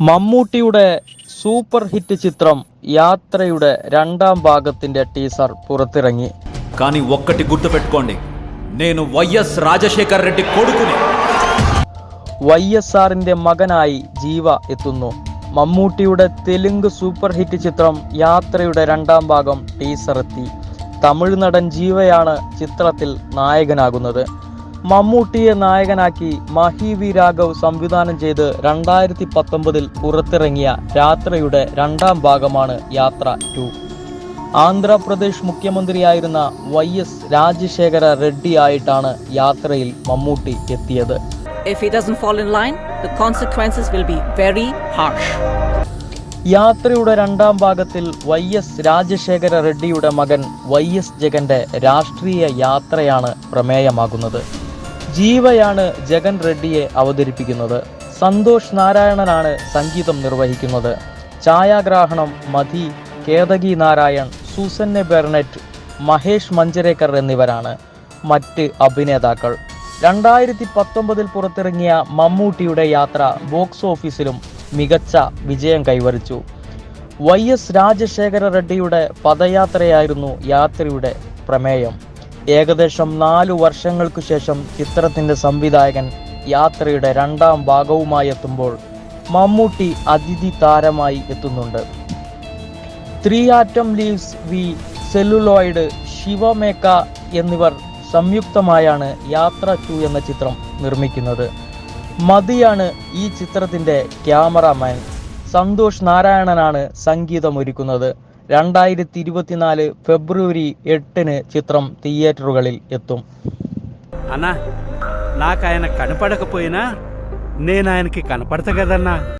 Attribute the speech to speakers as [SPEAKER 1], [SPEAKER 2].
[SPEAKER 1] മമ്മൂട്ടിയുടെ super hit ചിത്രം യാത്രയുടെ രണ്ടാം ഭാഗത്തിന്റെ ടീസർ പുറത്തിറങ്ങി
[SPEAKER 2] కానీ ఒక్కటి గుర్తుపెట్టుకోండి నేను వైఎస్ రాజశేఖర్ రెడ్డి కొడుకుని
[SPEAKER 1] വൈ എസ് ആറിന്റെ മകനായി ജീവ എത്തുന്നു മമ്മൂട്ടിയുടെ തെലുങ്ക് സൂപ്പർ ഹിറ്റ് ചിത്രം യാത്രയുടെ രണ്ടാം ഭാഗം ടീസർ എത്തി തമിഴ് നടൻ ജീവയാണ് ചിത്രത്തിൽ നായകനാകുന്നത് മമ്മൂട്ടിയെ നായകനാക്കി മഹി വി രാഘവ് സംവിധാനം ചെയ്ത് രണ്ടായിരത്തി പത്തൊമ്പതിൽ പുറത്തിറങ്ങിയ രാത്രയുടെ രണ്ടാം ഭാഗമാണ് യാത്ര ടു. ആന്ധ്രാപ്രദേശ് മുഖ്യമന്ത്രിയായിരുന്ന വൈ എസ് രാജശേഖര റെഡ്ഡി ആയിട്ടാണ് യാത്രയിൽ മമ്മൂട്ടി എത്തിയത്.
[SPEAKER 3] If he doesn't fall in line, the consequences will be very harsh.
[SPEAKER 1] യാത്രയുടെ രണ്ടാം ഭാഗത്തിൽ വൈ എസ് രാജശേഖര റെഡ്ഡിയുടെ മകൻ വൈ എസ് ജഗന്റെ രാഷ്ട്രീയ യാത്രയാണ് പ്രമേയമാകുന്നത്. ജീവയാണ് ജഗൻ റെഡ്ഡിയെ അവതരിപ്പിക്കുന്നത്. സന്തോഷ് നാരായണനാണ് സംഗീതം നിർവഹിക്കുന്നത്. ഛായാഗ്രാഹണം മധി കേതകി നാരായൺ സൂസന്നെ ബെർണറ്റ് മഹേഷ് മഞ്ചരേക്കർ എന്നിവരാണ് മറ്റ് അഭിനേതാക്കൾ. രണ്ടായിരത്തി പത്തൊമ്പതിൽ പുറത്തിറങ്ങിയ മമ്മൂട്ടിയുടെ യാത്ര ബോക്സ് ഓഫീസിലും മികച്ച വിജയം കൈവരിച്ചു. വൈ എസ് രാജശേഖര റെഡ്ഡിയുടെ പദയാത്രയായിരുന്നു യാത്രയുടെ പ്രമേയം. ഏകദേശം നാലു വർഷങ്ങൾക്കു ശേഷം ചിത്രത്തിന്റെ സംവിധായകൻ യാത്രയുടെ രണ്ടാം ഭാഗവുമായി എത്തുമ്പോൾ മമ്മൂട്ടി അതിഥി താരമായി എത്തുന്നുണ്ട്. Three autumn leaves V celluloid ശിവമേക്ക എന്നിവർ സംയുക്തമായാണ് യാത്ര ടു എന്ന ചിത്രം നിർമ്മിക്കുന്നത്. മതിയാണ് ഈ ചിത്രത്തിന്റെ ക്യാമറാമാൻ. സന്തോഷ് നാരായണനാണ് സംഗീതമൊരുക്കുന്നത്. രണ്ടായിരത്തി ഇരുപത്തിനാല് ഫെബ്രുവരി എട്ടിന് ചിത്രം തിയേറ്ററുകളിൽ എത്തും
[SPEAKER 4] అన్నా నాకు ఆయన కనపడకపోయినా నేను ఆయనకి కనపడతా కదన్నా